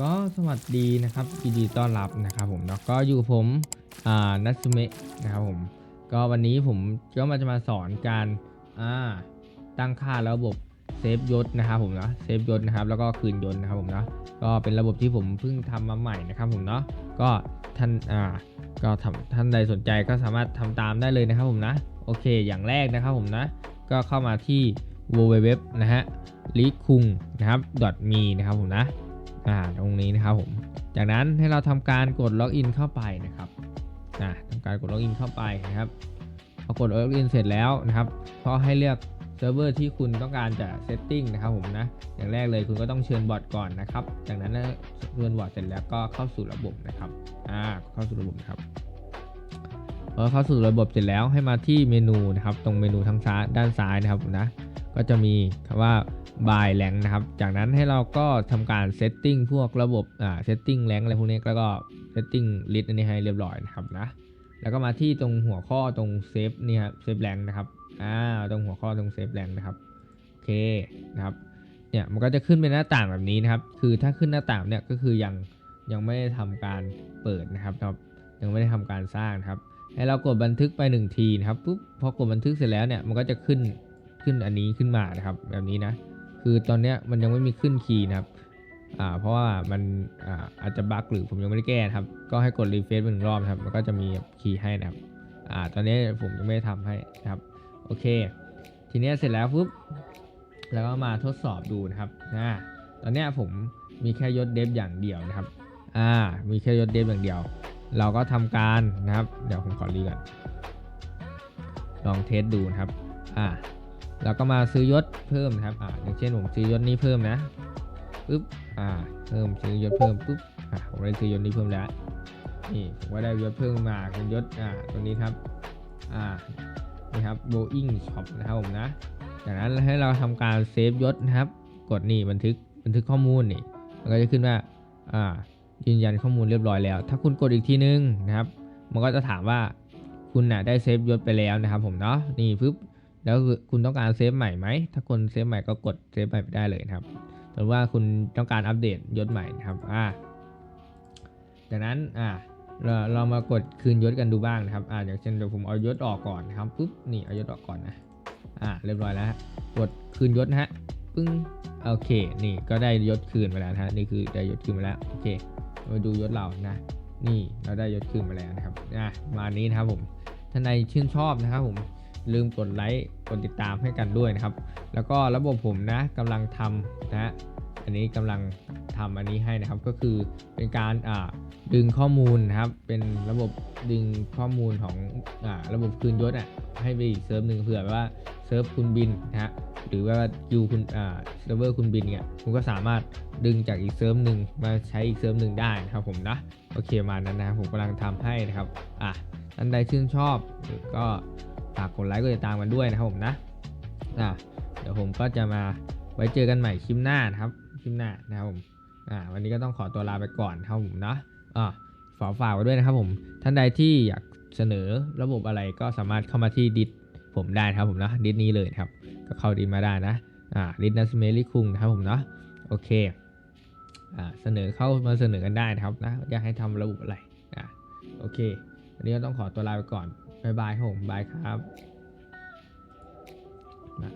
ก็สวัสดีนะครับยินดีต้อนรับนะครับผมแล้วก็อยู่กับผมอ่านัทเมะนะครับผมก็วันนี้ผมก็มาจะมาสอนการอ่าตั้งค่าระบบเซฟยศนะครับผมเนาะเซฟยศนะครับแล้วก็คืนยศนะครับผมเนาะก็เป็นระบบที่ผมเพิ่งทำมาใหม่นะครับผมเนาะก็ท่านอ่าก็ทำท่านใดสนใจก็สามารถทำตามได้เลยนะครับผมนะโอเค อย่างแรกนะครับผมนะก็เข้ามาที่ www นะฮะลิคุงนะครับ .me นะครับผมนะ อ่าตรงนี้นะครับผม จากนั้นให้เราทำการกดล็อกอินเข้าไปนะครับอ่าทำการกดล็อกอินเข้าไปนะครับพอกดล็อกอินเสร็จแล้วนะครับก็ให้เลือกเซิร์ฟเวอร์ที่คุณต้องการจะเซตติ้งนะครับผมนะอย่างแรกเลยคุณก็ต้องเชิญบอทก่อนนะครับ จากนั้นเชิญบอทเสร็จแล้วก็เข้าสู่ระบบนะครับอ่าเข้าสู่ระบบครับพอเข้าสู่ระบบเสร็จแล้วให้มาที่เมนูนะครับ ตรงเมนูทางซ้ายด้านซ้ายนะครับนะ ก็จะมีคำว่า by rank นะครับ จากนั้นให้เราก็ทำการ setting พวกระบบอ่า setting rank อะไรพวกนี้แล้วก็ setting list อันนี้ให้เรียบร้อยนะครับนะแล้วก็มาที่ตรงหัวข้อตรง save นี่ครับ save rank นะครับอ่าตรงหัวข้อตรง save rank นะครับโอเคนะครับเนี่ยมันก็จะขึ้นเป็นหน้าต่างแบบนี้นะครับ คือถ้าขึ้นหน้าต่างเนี่ยก็คือยังยังไม่ได้ทำการเปิดนะครับครับ ยังไม่ได้ทำการสร้างครับ ให้เรากดบันทึกไปหนึ่งทีนะครับปุ๊บพอกดบันทึกเสร็จแล้วเนี่ยมันก็จะขึ้น ขึ้นอันนี้ขึ้นมานะครับ แบบนี้นะ คือตอนเนี้ยมันยังไม่มีขึ้นคีย์นะครับอ่าเพราะว่ามันอ่าอาจจะบั๊กหรือผมยังไม่ได้แก้ครับ ก็ให้กดรีเฟรชหนึ่งรอบครับ มันก็จะมีคีย์ให้นะครับอ่าตอนนี้ผมยังไม่ได้ทำให้นะครับ โอเค ทีนี้เสร็จแล้วปุ๊บแล้วก็มาทดสอบดูนะครับอ่าตอนนี้ผมมีแค่ยศเดฟอย่างเดียวนะครับอ่ามีแค่ยศเดฟอย่างเดียว เราก็ทำการนะครับ เดี๋ยวผมขอรีก่อนลองเทสดูนะครับอ่า เราก็มาซื้อยศเพิ่มนะครับอ่าอย่างเช่นผมซื้อยศนี้เพิ่มนะปึ๊บอ่าเพิ่มซื้อยศเพิ่มปุ๊บอ่าผมได้ซื้อยศนี้เพิ่มแล้วนี่ผมก็ได้ยศเพิ่มมาเป็นยศอ่าตรงนี้ครับอ่านี่ครับ Boeing Shop นะครับผมนะจากนั้นให้เราทำการเซฟยศนะครับ กดนี่บันทึกบันทึกข้อมูลนี่มันก็จะขึ้นว่าอ่ายืนยันข้อมูลเรียบร้อยแล้ว ถ้าคุณกดอีกทีนึงนะครับ มันก็จะถามว่าคุณน่ะได้เซฟยศไปแล้วนะครับผมเนาะนี่ปึ๊บ แล้วคุณต้องการเซฟใหม่ไหม ถ้าคนเซฟใหม่ก็กดเซฟใหม่ไปได้เลยนะครับหรือว่าคุณต้องการอัปเดตยศใหม่นะครับ อ่า จากนั้น อ่า เราเรามากดคืนยศกันดูบ้างนะครับ อ่า อย่างเช่นเดี๋ยวผมเอายศออกก่อนนะครับ ปุ๊บ นี่เอายศออกก่อนนะ อ่า เรียบร้อยแล้วฮะ กดคืนยศนะฮะ ปึ้ง โอเค นี่ก็ได้ยศคืนมาแล้วนะฮะ นี่คือได้ยศคืนมาแล้ว โอเค มาดูยศเรานะ นี่เราได้ยศคืนมาแล้วนะครับ อะมานี้นะครับผม ท่านใดชื่นชอบนะครับผม ลืมกดไลค์กดติดตามให้กันด้วยนะครับ แล้วก็ระบบผมนะกำลังทำนะฮะอันนี้กำลังทำอันนี้ให้นะครับก็คือเป็นการอ่าดึงข้อมูลนะครับ เป็นระบบดึงข้อมูลของอ่าระบบคืนยศอะให้ไปอีกเซิร์ฟหนึ่งเผื่อว่าเซิร์ฟคุณบินนะฮะหรือว่าคิวคุณอ่าเซิร์ฟเวอร์คุณบินเนี่ยคุณก็สามารถดึงจากอีกเซิร์ฟหนึ่งมาใช้อีกเซิร์ฟหนึ่งได้นะครับผมนะโอเคมานั้นนะครับผมกำลังทำให้นะครับอะท่านใดชื่นชอบก็ ฝากกดไลค์กดติดตามกันด้วยนะครับผมนะอะเดี๋ยวผมก็จะมาไว้เจอกันใหม่คลิปหน้านะครับคลิปหน้านะครับผมอ่าวันนี้ก็ต้องขอตัวลาไปก่อนครับผมนะอะฝากฝากไว้ด้วยนะครับผมท่านใดที่อยากเสนอระบบอะไรก็สามารถเข้ามาที่ดิสผมได้ครับผมนะดิสนี้เลยครับ ก็เข้าดิสมาได้นะอ่าดิสนัสเมลิคุงนะครับผมเนาะโอเคอ่าเสนอเข้ามาเสนอกันได้นะครับนะอยากให้ทำระบบอะไรอ่าโอเควันนี้ก็ต้องขอตัวลาไปก่อน บายบายครับผมบายครับนะ